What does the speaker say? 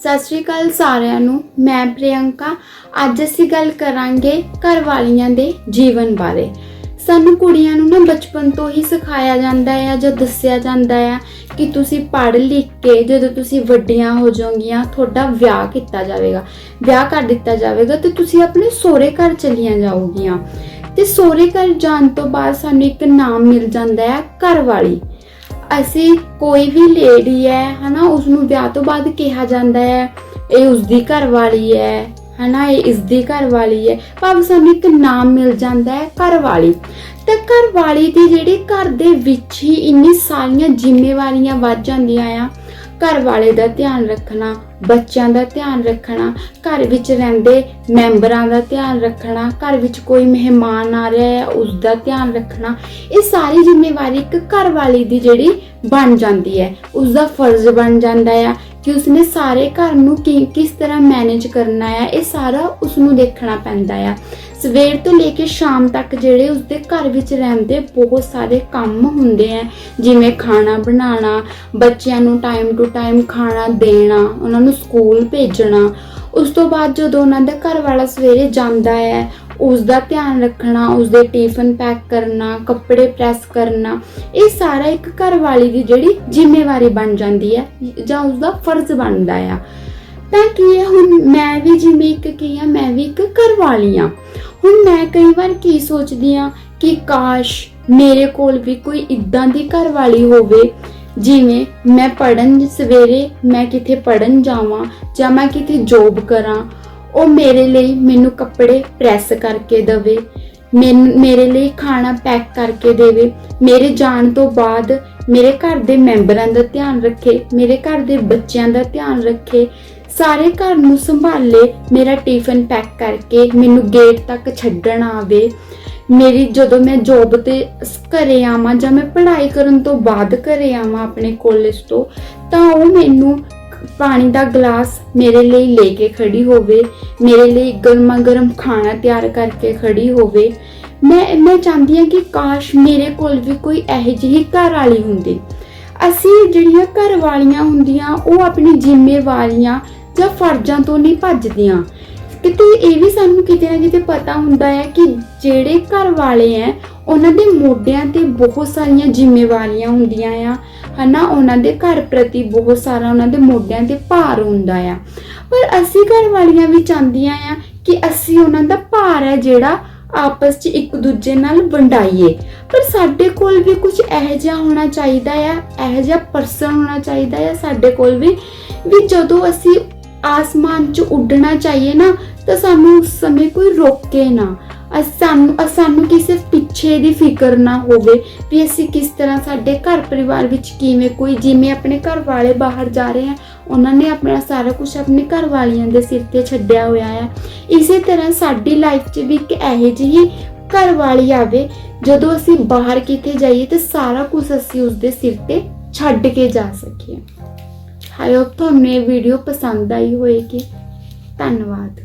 ਸਤਿ ਸ਼੍ਰੀ ਅਕਾਲ ਸਾਰਿਆਂ ਨੂੰ। ਮੈਂ ਪ੍ਰਿਯੰਕਾ। ਅੱਜ ਅਸੀਂ ਗੱਲ ਕਰਾਂਗੇ ਘਰ ਵਾਲੀਆਂ ਦੇ ਜੀਵਨ ਬਾਰੇ। ਸਾਨੂੰ ਕੁੜੀਆਂ ਨੂੰ ਨਾ ਬਚਪਨ ਤੋਂ ਹੀ ਸਿਖਾਇਆ ਜਾਂਦਾ ਹੈ ਜਾਂ ਦੱਸਿਆ ਜਾਂਦਾ ਹੈ ਕਿ ਤੁਸੀਂ ਪੜ੍ਹ ਲਿਖ ਕੇ ਜਦੋਂ ਤੁਸੀਂ ਵੱਡੀਆਂ ਹੋ ਜਾਓਗੀਆਂ, ਤੁਹਾਡਾ ਵਿਆਹ ਕੀਤਾ ਜਾਵੇਗਾ। ਵਿਆਹ ਕਰ ਦਿੱਤਾ ਜਾਵੇਗਾ ਤੇ ਤੁਸੀਂ ਆਪਣੇ ਸਹੁਰੇ ਘਰ ਚਲੀਆਂ ਜਾਓਗੀਆਂ। ਤੇ ਸਹੁਰੇ ਘਰ ਜਾਣ ਤੋਂ ਬਾਅਦ ਸਾਨੂੰ ਇੱਕ ਨਾਮ ਮਿਲ ਜਾਂਦਾ ਹੈ ਘਰ ਵਾਲੀ ਅਸੀਂ ਕੋਈ ਵੀ ਲੇਡੀ ਹੈ, ਹਨਾ ਉਸ ਨੂੰ ਵਿਆਹ ਤੋਂ ਬਾਅਦ ਕਿਹਾ ਜਾਂਦਾ ਹੈ, ਇਹ ਉਸ ਦੀ ਘਰ ਵਾਲੀ ਹੈ, ਹਨਾ, ਇਹ ਇਸ ਦੀ ਘਰ ਵਾਲੀ ਹੈ, ਭਾਵੇਂ ਸਾਨੂੰ ਇੱਕ ਨਾਮ ਮਿਲ ਜਾਂਦਾ ਹੈ ਘਰ ਵਾਲੀ ਤੇ ਘਰ ਵਾਲੀ ਦੀ ਜਿਹੜੀ ਘਰ ਦੇ ਵਿੱਚ ਹੀ ਇੰਨੀ ਸਾਰੀਆਂ ਜ਼ਿੰਮੇਵਾਰੀਆਂ ਵੱਧ ਜਾਂਦੀਆਂ ਆ, ਘਰ ਵਾਲੇ ਦਾ ਧਿਆਨ ਰੱਖਣਾ ਬੱਚਿਆਂ ਦਾ ਧਿਆਨ ਰੱਖਣਾ, ਘਰ ਵਿੱਚ ਰਹਿੰਦੇ ਮੈਂਬਰਾਂ ਦਾ ਧਿਆਨ ਰੱਖਣਾ, ਘਰ ਵਿੱਚ ਕੋਈ ਮਹਿਮਾਨ ਆ ਰਿਹਾ ਹੈ ਉਸ ਦਾ ਧਿਆਨ ਰੱਖਣਾ, ਇਹ ਸਾਰੀ ਜ਼ਿੰਮੇਵਾਰੀ ਇੱਕ ਘਰ ਵਾਲੀ ਦੀ ਜਿਹੜੀ ਬਣ ਜਾਂਦੀ ਹੈ ਉਸ ਦਾ ਫਰਜ਼ ਬਣ ਜਾਂਦਾ ਹੈ ਕਿ ਉਸਨੇ ਸਾਰੇ ਘਰ ਨੂੰ ਕਿ ਕਿਸ ਤਰ੍ਹਾਂ ਮੈਨੇਜ ਕਰਨਾ ਹੈ ਇਹ ਸਾਰਾ ਉਸ ਨੂੰ ਦੇਖਣਾ ਪੈਂਦਾ ਆ। ਸਵੇਰ ਤੋਂ ਲੈ ਕੇ ਸ਼ਾਮ ਤੱਕ ਜਿਹੜੇ ਉਸਦੇ ਘਰ ਵਿੱਚ ਰਹਿੰਦੇ ਬਹੁਤ ਸਾਰੇ ਕੰਮ ਹੁੰਦੇ ਆ, ਜਿਵੇਂ ਖਾਣਾ ਬਣਾਉਣਾ, ਬੱਚਿਆਂ ਨੂੰ ਟਾਈਮ ਟੂ ਟਾਈਮ ਖਾਣਾ ਦੇਣਾ, ਉਹਨਾਂ ਨੂੰ ਸਕੂਲ ਭੇਜਣਾ। ਉਸ ਤੋਂ ਬਾਅਦ ਜਦੋਂ ਉਹਨਾਂ ਦਾ ਘਰ ਵਾਲਾ ਸਵੇਰੇ ਜਾਂਦਾ ਹੈ ਉਸ ਦਾ ਧਿਆਨ ਰੱਖਣਾ ਉਸ ਦੇ ਟਿਫਨ ਪੈਕ ਕਰਨਾ, ਕੱਪੜੇ ਪ੍ਰੈਸ ਕਰਨਾ, ਇਹ ਸਾਰਾ ਇੱਕ ਘਰ ਵਾਲੀ ਦੀ ਜਿਹੜੀ ਜ਼ਿੰਮੇਵਾਰੀ ਬਣ ਜਾਂਦੀ ਹੈ, ਜਾਂ ਉਸ ਦਾ ਫਰਜ਼ ਬਣਦਾ ਆ। ਤਾਂ ਕੀ ਹੈ, ਹੁਣ ਮੈਂ ਵੀ ਜਿਵੇਂ ਇੱਕ ਕੀ ਆ ਮੈਂ ਵੀ ਇੱਕ ਘਰ ਵਾਲੀ ਆ ਹੁਣ ਮੈਂ ਕਈ ਵਾਰ ਕੀ ਸੋਚਦੀ ਆ ਕਿ ਕਾਸ਼ ਮੇਰੇ ਕੋਲ ਵੀ ਕੋਈ ਇਦਾਂ ਦੀ ਘਰ ਵਾਲੀ ਹੋਵੇ, ਜਿਵੇਂ ਮੈਂ ਪੜਨ ਸਵੇਰੇ ਮੈਂ ਕਿਤੇ ਪੜਨ ਜਾਵਾਂ ਜਾਂ ਮੈਂ ਕਿਤੇ ਜੋਬ ਕਰਾਂ ਉਹ ਮੇਰੇ ਲਈ ਮੈਨੂੰ ਕੱਪੜੇ ਪ੍ਰੈਸ ਕਰਕੇ ਦੇਵੇ ਮੇਰੇ ਲਈ ਖਾਣਾ ਪੈਕ ਕਰਕੇ ਦੇਵੇ। ਮੇਰੇ ਜਾਣ ਤੋਂ ਬਾਅਦ ਮੇਰੇ ਘਰ ਦੇ ਮੈਂਬਰਾਂ ਦਾ ਧਿਆਨ ਰੱਖੇ, ਮੇਰੇ ਘਰ ਦੇ ਬੱਚਿਆਂ ਦਾ ਧਿਆਨ ਰੱਖੇ। ਸਾਰੇ ਘਰ ਨੂੰ ਸੰਭਾਲੇ ਮੇਰਾ ਟਿਫਨ ਪੈਕ ਕਰਕੇ ਮੈਨੂੰ ਗੇਟ ਤੱਕ ਛੱਡਣ ਆਵੇ। ਮੇਰੀ, ਜਦੋਂ ਮੈਂ ਜੋਬ ਤੇ ਘਰੇ ਆਵਾਂ ਜਾਂ ਮੈਂ ਪੜ੍ਹਾਈ ਕਰਨ ਤੋਂ ਬਾਅਦ ਘਰੇ ਆਵਾਂ ਆਪਣੇ ਕਾਲਜ ਤੋਂ, ਤਾਂ ਉਹ ਮੈਨੂੰ ਪਾਣੀ ਦਾ ਗਲਾਸ ਮੇਰੇ ਲਈ ਲੈ ਕੇ ਖੜੀ ਹੋਵੇ, ਮੇਰੇ ਲਈ ਗਰਮਾ ਗਰਮ ਖਾਣਾ ਤਿਆਰ ਕਰਕੇ ਖੜੀ ਹੋਵੇ। ਮੈਂ ਮੈਂ ਚਾਹੁੰਦੀ ਹਾਂ ਕਿ ਕਾਸ਼ ਮੇਰੇ ਕੋਲ ਵੀ ਕੋਈ ਇਹੋ ਜਿਹੀ ਘਰ ਵਾਲੀ ਹੁੰਦੀ। ਅਸੀਂ ਜਿਹੜੀਆਂ ਘਰ ਵਾਲੀਆਂ ਹੁੰਦੀਆਂ, ਉਹ ਆਪਣੀ ਜ਼ਿੰਮੇਵਾਰੀਆਂ ਜਾਂ ਫਰਜ਼ਾਂ ਤੋਂ ਨਹੀਂ ਭੱਜਦੀਆਂ। ਕਿਤੇ ਇਹ ਵੀ ਸਾਨੂੰ ਕਿਤੇ ਨਾ ਕਿਤੇ ਪਤਾ ਹੁੰਦਾ ਹੈ ਕਿ ਜਿਹੜੇ ਘਰ ਵਾਲੇ ਐ, ਉਹਨਾਂ ਦੇ ਮੋਢਿਆਂ ਤੇ ਬਹੁਤ ਸਾਰੀਆਂ ਜ਼ਿੰਮੇਵਾਰੀਆਂ ਹੁੰਦੀਆਂ ਆ। ਹਨਾ, ਉਹਨਾਂ ਦੇ ਘਰ ਪ੍ਰਤੀ ਬਹੁਤ ਸਾਰਾ ਉਹਨਾਂ ਦੇ ਮੋਢਿਆਂ ਤੇ ਭਾਰ ਹੁੰਦਾ ਆ। ਪਰ ਅਸੀਂ ਘਰ ਵਾਲੀਆਂ ਵੀ ਚਾਹੁੰਦੀਆਂ ਆ ਕਿ ਅਸੀਂ ਉਹਨਾਂ ਦਾ ਭਾਰ ਹੈ ਜਿਹੜਾ ਆਪਸ 'ਚ ਇੱਕ ਦੂਜੇ ਨਾਲ ਵੰਡਾਈਏ। ਪਰ ਸਾਡੇ ਕੋਲ ਵੀ ਕੁਝ ਇਹ ਜਿਹਾ ਹੋਣਾ ਚਾਹੀਦਾ ਆ, ਇਹ ਜਿਹਾ ਪਰਸਨ ਹੋਣਾ ਚਾਹੀਦਾ ਆ ਸਾਡੇ ਕੋਲ ਵੀ ਵੀ ਜਦੋਂ ਅਸੀਂ ਆਸਮਾਨ 'ਚ ਉੱਡਣਾ ਚਾਹੀਏ ਨਾ, ਤਾਂ ਸਾਨੂੰ ਉਸ ਸਮੇਂ ਕੋਈ ਰੋਕੇ ਨਾ। ਸਾਨੂੰ ਸਾਨੂੰ ਕਿਸੇ ਪਿੱਛੇ ਦੀ ਫਿਕਰ ਨਾ ਹੋਵੇ ਵੀ ਅਸੀਂ ਕਿਸ ਤਰ੍ਹਾਂ ਸਾਡੇ ਘਰ ਪਰਿਵਾਰ ਵਿੱਚ ਕਿਵੇਂ ਕੋਈ, ਜਿਵੇਂ ਆਪਣੇ ਘਰ ਵਾਲੇ ਬਾਹਰ ਜਾ ਰਹੇ ਆ, ਉਹਨਾਂ ਨੇ ਆਪਣਾ ਸਾਰਾ ਕੁਝ ਆਪਣੇ ਘਰ ਵਾਲੀਆਂ ਦੇ ਸਿਰ ਤੇ ਛੱਡਿਆ ਹੋਇਆ ਹੈ ਇਸੇ ਤਰ੍ਹਾਂ ਸਾਡੀ ਲਾਈਫ 'ਚ ਵੀ ਇੱਕ ਇਹੋ ਜਿਹੀ ਘਰ ਵਾਲੀ ਆਵੇ, ਜਦੋਂ ਅਸੀਂ ਬਾਹਰ ਕਿਤੇ ਜਾਈਏ ਤੇ ਸਾਰਾ ਕੁਝ ਅਸੀਂ ਉਸਦੇ ਸਿਰ ਤੇ ਛੱਡ ਕੇ ਜਾ ਸਕੀਏ। ਆਈ ਹੋਪ ਤੁਹਾਨੂੰ ਇਹ ਵੀਡੀਓ ਪਸੰਦ ਆਈ ਹੋਵੇਗੀ ਧੰਨਵਾਦ।